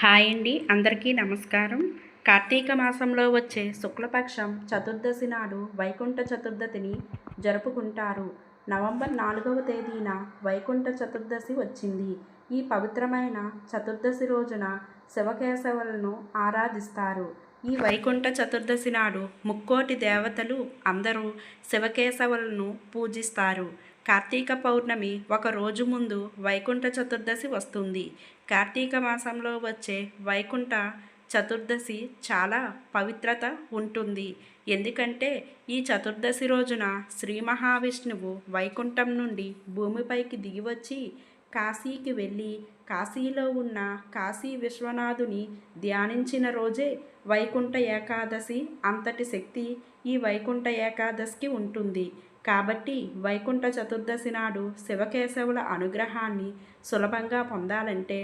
Hi అండి అందరికీ నమస్కారం. కార్తీక మాసంలో వచ్చే శుక్లపక్షం చతుర్దశి నాడు వైకుంఠ చతుర్దశిని జరుపుకుంటారు. నవంబర్ నాలుగవ తేదీన వైకుంఠ చతుర్దశి వచ్చింది. ఈ పవిత్రమైన చతుర్దశి రోజున శివకేశవులను ఆరాధిస్తారు. ఈ వైకుంఠ చతుర్దశి నాడు ముక్కోటి దేవతలు అందరూ శివకేశవులను పూజిస్తారు. కార్తీక పౌర్ణమి ఒక రోజు ముందు వైకుంఠ చతుర్దశి వస్తుంది. కార్తీక మాసంలో వచ్చే వైకుంఠ చతుర్దశి చాలా పవిత్రత ఉంటుంది. ఎందుకంటే ఈ చతుర్దశి రోజున శ్రీ మహావిష్ణువు వైకుంఠం నుండి భూమిపైకి దిగివచ్చి కాశీకి వెళ్ళి కాశీలో ఉన్న కాశీ విశ్వనాథుని ధ్యానించిన రోజే వైకుంఠ ఏకాదశి అంతటి శక్తి ఈ వైకుంఠ ఏకాదశికి ఉంటుంది. కాబట్టి వైకుంఠ చతుర్దశి నాడు శివకేశవుల అనుగ్రహాన్ని సులభంగా పొందాలంటే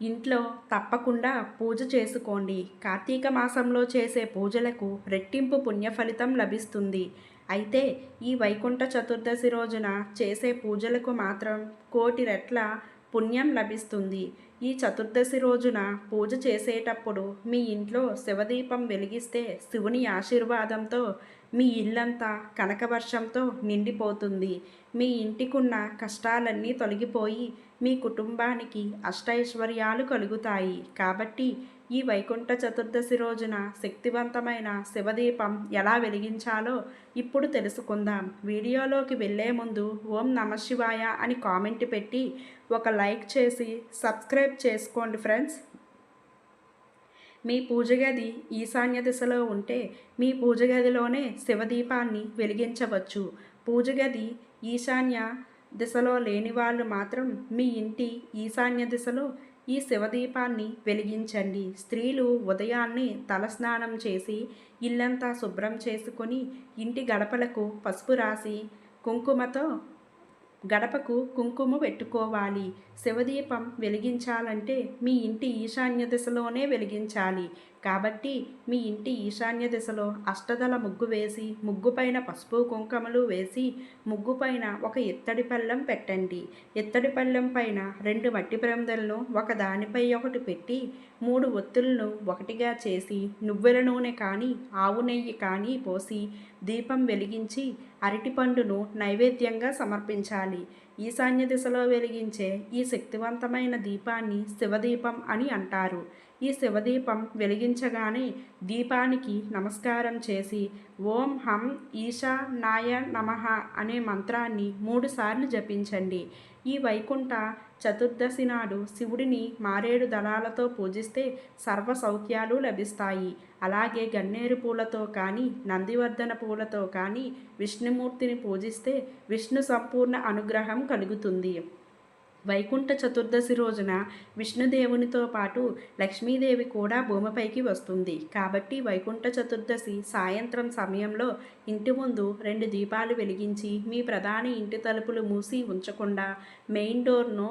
ఇంట్లో తప్పకుండా పూజ చేసుకోండి. కార్తీక మాసంలో చేసే పూజలకు రెట్టింపు పుణ్య ఫలితం లభిస్తుంది. అయితే ఈ వైకుంఠ చతుర్దశి రోజున చేసే పూజలకు మాత్రం కోటి రెట్ల పుణ్యం లభిస్తుంది. ఈ చతుర్దశి రోజున పూజ చేసేటప్పుడు మీ ఇంట్లో శివదీపం వెలిగిస్తే శివుని ఆశీర్వాదంతో మీ ఇల్లంతా కనకవర్షంతో నిండిపోతుంది. మీ ఇంటికున్న కష్టాలన్నీ తొలగిపోయి మీ కుటుంబానికి అష్టైశ్వర్యాలు కలుగుతాయి. కాబట్టి ఈ వైకుంఠ చతుర్దశి రోజున శక్తివంతమైన శివదీపం ఎలా వెలిగించాలో ఇప్పుడు తెలుసుకుందాం. వీడియోలోకి వెళ్ళే ముందు ఓం నమ శివాయ అని కామెంట్ పెట్టి ఒక లైక్ చేసి సబ్స్క్రైబ్ చేసుకోండి ఫ్రెండ్స్. మీ పూజ గది ఈశాన్య దిశలో ఉంటే మీ పూజ గదిలోనే శివదీపాన్ని వెలిగించవచ్చు. పూజ గది ఈశాన్య దిశలో లేని వాళ్ళు మాత్రం మీ ఇంటి ఈశాన్య దిశలో ఈ శివదీపాన్ని వెలిగించండి. స్త్రీలు ఉదయాన్నే తలస్నానం చేసి ఇల్లంతా శుభ్రం చేసుకొని ఇంటి గడపలకు పసుపు రాసి కుంకుమతో గడపకు కుంకుమ పెట్టుకోవాలి. శివదీపం వెలిగించాలంటే మీ ఇంటి ఈశాన్య దిశలోనే వెలిగించాలి. కాబట్టి మీ ఇంటి ఈశాన్య దిశలో అష్టదల ముగ్గు వేసి ముగ్గుపైన పసుపు కుంకుమలు వేసి ముగ్గు పైన ఒక ఇత్తడి పళ్ళెం పెట్టండి. ఇత్తడి పళ్ళెం పైన రెండు మట్టి ప్రమిదలను ఒక దానిపై ఒకటి పెట్టి మూడు ఒత్తులను ఒకటిగా చేసి నువ్వుల నూనె కానీ ఆవు నెయ్యి కానీ పోసి దీపం వెలిగించి అరటిపండును నైవేద్యంగా సమర్పించాలి. ఈశాన్య దిశలో వెలిగించే ఈ శక్తివంతమైన దీపాన్ని శివదీపం అని అంటారు. ఈ శివదీపం వెలిగించగానే దీపానికి నమస్కారం చేసి ఓం హం ఈశా నాయ నమ అనే మంత్రాన్ని మూడుసార్లు జపించండి. ఈ వైకుంఠ చతుర్దశి నాడు శివుడిని మారేడు దళాలతో పూజిస్తే సర్వ సౌఖ్యాలు లభిస్తాయి. అలాగే గన్నేరు పూలతో కానీ నందివర్ధన పూలతో కానీ విష్ణుమూర్తిని పూజిస్తే విష్ణు సంపూర్ణ అనుగ్రహం కలుగుతుంది. వైకుంఠ చతుర్దశి రోజున విష్ణుదేవునితో పాటు లక్ష్మీదేవి కూడా భూమిపైకి వస్తుంది. కాబట్టి వైకుంఠ చతుర్దశి సాయంత్రం సమయంలో ఇంటి ముందు రెండు దీపాలు వెలిగించి మీ ప్రధాన ఇంటి తలుపులు మూసి ఉంచకుండా మెయిన్ డోర్ను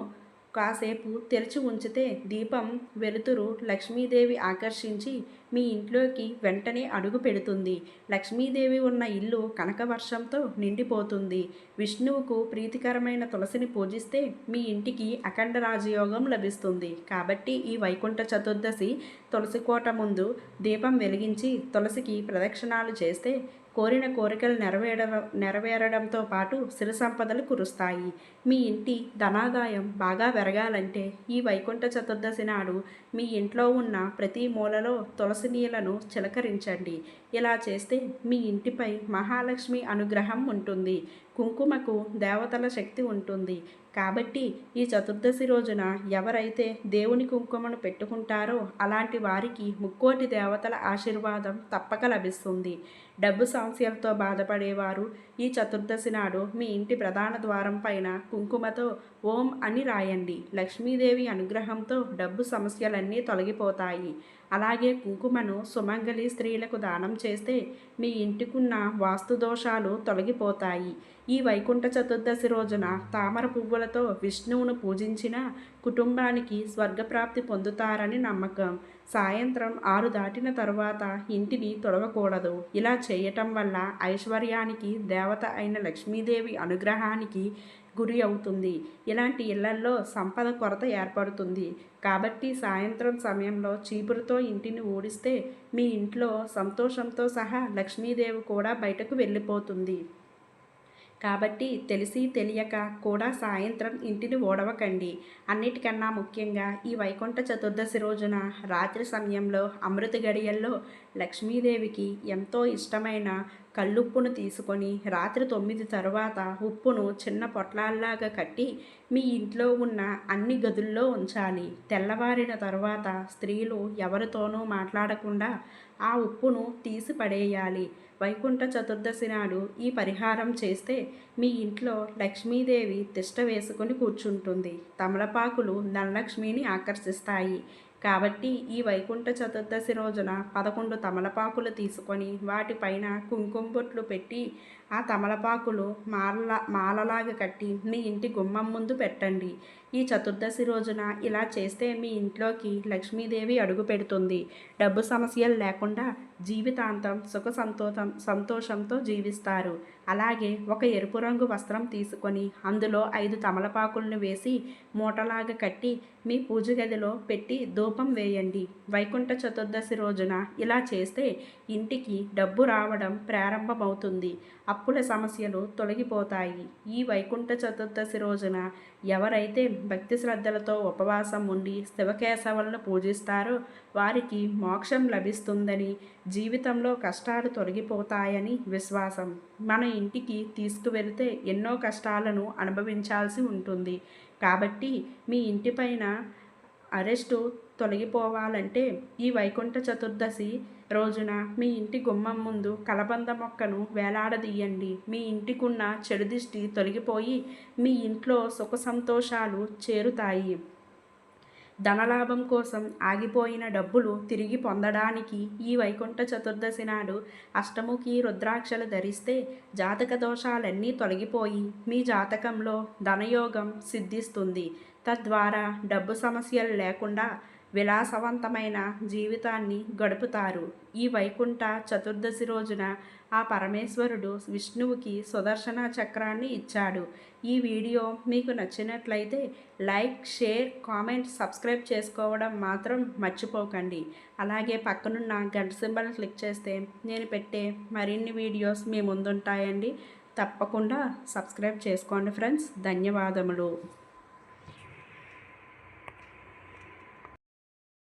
కాసేపు తెరిచి ఉంచితే దీపం వెలుతురు లక్ష్మీదేవి ఆకర్షించి మీ ఇంట్లోకి వెంటనే అడుగు పెడుతుంది. లక్ష్మీదేవి ఉన్న ఇల్లు కనక వర్షంతో నిండిపోతుంది. విష్ణువుకు ప్రీతికరమైన తులసిని పూజిస్తే మీ ఇంటికి అఖండ రాజయోగం లభిస్తుంది. కాబట్టి ఈ వైకుంఠ చతుర్దశి తులసి కోట ముందు దీపం వెలిగించి తులసికి ప్రదక్షిణాలు చేస్తే కోరిన కోరికలు నెరవేర నెరవేరడంతో పాటు సిరి సంపదలు కురుస్తాయి. మీ ఇంటి ధనాదాయం బాగా పెరగాలంటే ఈ వైకుంఠ చతుర్దశి నాడు మీ ఇంట్లో ఉన్న ప్రతి మూలలో తులసి నీళ్ళను చిలకరించండి. ఇలా చేస్తే మీ ఇంటిపై మహాలక్ష్మి అనుగ్రహం ఉంటుంది. కుంకుమకు దేవతల శక్తి ఉంటుంది. కాబట్టి ఈ చతుర్దశి రోజున ఎవరైతే దేవుని కుంకుమను పెట్టుకుంటారో అలాంటి వారికి ముక్కోటి దేవతల ఆశీర్వాదం తప్పక లభిస్తుంది. డబ్బు సమస్యలతో బాధపడేవారు ఈ చతుర్దశి నాడు మీ ఇంటి ప్రధాన ద్వారం పైన కుంకుమతో ఓం అని రాయండి. లక్ష్మీదేవి అనుగ్రహంతో డబ్బు సమస్యలన్నీ తొలగిపోతాయి. అలాగే కుంకుమను సుమంగళి స్త్రీలకు దానం చేస్తే మీ ఇంటికున్న వాస్తు దోషాలు తొలగిపోతాయి. ఈ వైకుంఠ చతుర్దశి రోజున తామర పువ్వులతో విష్ణువును పూజించిన కుటుంబానికి స్వర్గప్రాప్తి పొందుతారని నమ్మకం. సాయంత్రం ఆరు దాటిన తరువాత ఇంటిని తొడవకూడదు. ఇలా చేయటం వల్ల ఐశ్వర్యానికి దేవత అయిన లక్ష్మీదేవి అనుగ్రహానికి గురి అవుతుంది. ఇలాంటి ఇళ్ళల్లో సంపద కొరత ఏర్పడుతుంది. కాబట్టి సాయంత్రం సమయంలో చీపురుతో ఇంటిని ఊడిస్తే మీ ఇంట్లో సంతోషంతో సహా లక్ష్మీదేవి కూడా బయటకు వెళ్ళిపోతుంది. కాబట్టి తెలిసి తెలియక కూడా సాయంత్రం ఇంటిని ఓడవకండి. అన్నిటికన్నా ముఖ్యంగా ఈ వైకుంఠ చతుర్దశి రోజున రాత్రి సమయంలో అమృత గడియల్లో లక్ష్మీదేవికి ఎంతో ఇష్టమైన కల్లుప్పును తీసుకొని రాత్రి తొమ్మిది తరువాత ఉప్పును చిన్న పొట్లాల్లాగా కట్టి మీ ఇంట్లో ఉన్న అన్ని గదుల్లో ఉంచాలి. తెల్లవారిన తరువాత స్త్రీలు ఎవరితోనూ మాట్లాడకుండా ఆ ఉప్పును తీసి పడేయాలి. వైకుంఠ చతుర్దశి నాడు ఈ పరిహారం చేస్తే మీ ఇంట్లో లక్ష్మీదేవి తిష్ట వేసుకొని కూర్చుంటుంది. తమలపాకులు ధనలక్ష్మిని ఆకర్షిస్తాయి. కాబట్టి ఈ వైకుంఠ చతుర్దశి రోజున పదకొండు తమలపాకులు తీసుకొని వాటిపైన కుంకుమ బొట్లు పెట్టి ఆ తమలపాకులు మాల మాలలాగా కట్టి మీ ఇంటి గుమ్మం ముందు పెట్టండి. ఈ చతుర్దశి రోజున ఇలా చేస్తే మీ ఇంట్లోకి లక్ష్మీదేవి అడుగు పెడుతుంది. డబ్బు సమస్యలు లేకుండా జీవితాంతం సుఖ సంతోషం సంతోషంతో జీవిస్తారు. అలాగే ఒక ఎరుపు రంగు వస్త్రం తీసుకొని అందులో ఐదు తమలపాకులను వేసి మూటలాగా కట్టి మీ పూజ గదిలో పెట్టి ధూపం వేయండి. వైకుంఠ చతుర్దశి రోజున ఇలా చేస్తే ఇంటికి డబ్బు రావడం ప్రారంభమవుతుంది. అప్పుల సమస్యలు తొలగిపోతాయి. ఈ వైకుంఠ చతుర్దశి రోజున ఎవరైతే భక్తి శ్రద్ధలతో ఉపవాసం ఉండి శివకేశవులను పూజిస్తారో. వారికి మోక్షం లభిస్తుందని జీవితంలో కష్టాలు తొలగిపోతాయని విశ్వాసం. మన ఇంటికి తీసుకువెళితే ఎన్నో కష్టాలను అనుభవించాల్సి ఉంటుంది. కాబట్టి మీ ఇంటిపైన అరెస్టు తొలగిపోవాలంటే ఈ వైకుంఠ చతుర్దశి రోజున మీ ఇంటి గుమ్మం ముందు కలబంద మొక్కను వేలాడదీయండి. మీ ఇంటికున్న చెడు దిష్టి తొలగిపోయి మీ ఇంట్లో సుఖ సంతోషాలు చేరుతాయి. ధనలాభం కోసం ఆగిపోయిన డబ్బులు తిరిగి పొందడానికి ఈ వైకుంఠ చతుర్దశి నాడు అష్టముఖి రుద్రాక్షలు ధరిస్తే జాతక దోషాలన్నీ తొలగిపోయి మీ జాతకంలో ధనయోగం సిద్ధిస్తుంది. తద్వారా డబ్బు సమస్యలు లేకుండా విలాసవంతమైన జీవితాన్ని గడుపుతారు. ఈ వైకుంఠ చతుర్దశి రోజున ఆ పరమేశ్వరుడు విష్ణువుకి సుదర్శన చక్రాన్ని ఇచ్చాడు. ఈ వీడియో మీకు నచ్చినట్లయితే లైక్ షేర్ కామెంట్ సబ్స్క్రైబ్ చేసుకోవడం మాత్రం మర్చిపోకండి. అలాగే పక్కనున్న గంట సింబల్ క్లిక్ చేస్తే నేను పెట్టే మరిన్ని వీడియోస్ మీ ముందుంటాయండి. తప్పకుండా సబ్స్క్రైబ్ చేసుకోండి ఫ్రెండ్స్. ధన్యవాదములు.